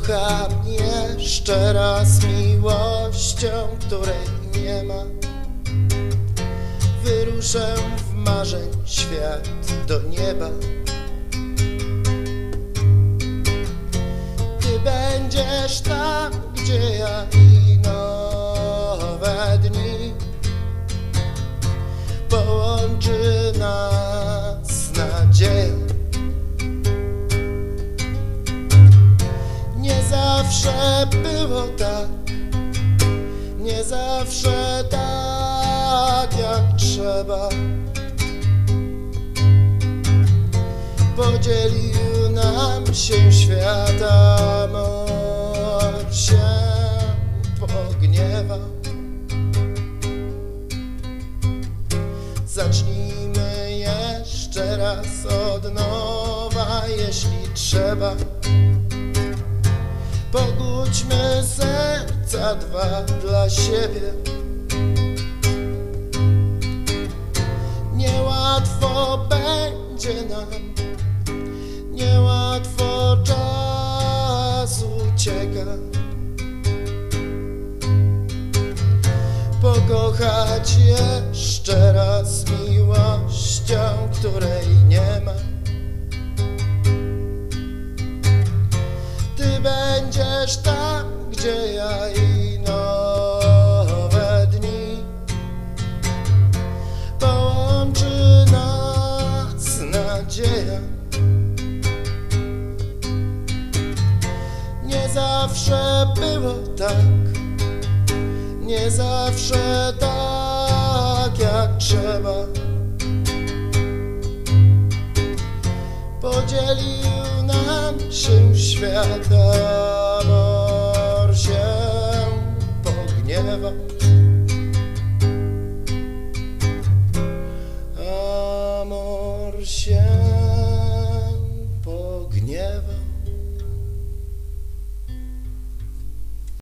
Pokocham jeszcze raz miłością, której nie ma. Wyruszę w marzeń świat do nieba. Ty będziesz tam, gdzie ja i nowe dni. Połączy nas nadzieja zawsze było tak. Nie zawsze tak jak trzeba. Podzielił nam się świata Mor się pogniewał Zacznijmy jeszcze raz od nowa, jeśli trzeba Pogódźmy serca dwa dla siebie. Niełatwo będzie nam Niełatwo czas ucieka. Pokochać jeszcze raz miłością, będziesz tam, gdzie ja i nowe dni. Połączy nas nadzieja. Nie zawsze było tak. Nie zawsze tak jak trzeba. Podzielił nam się świat, Amor się pogniewa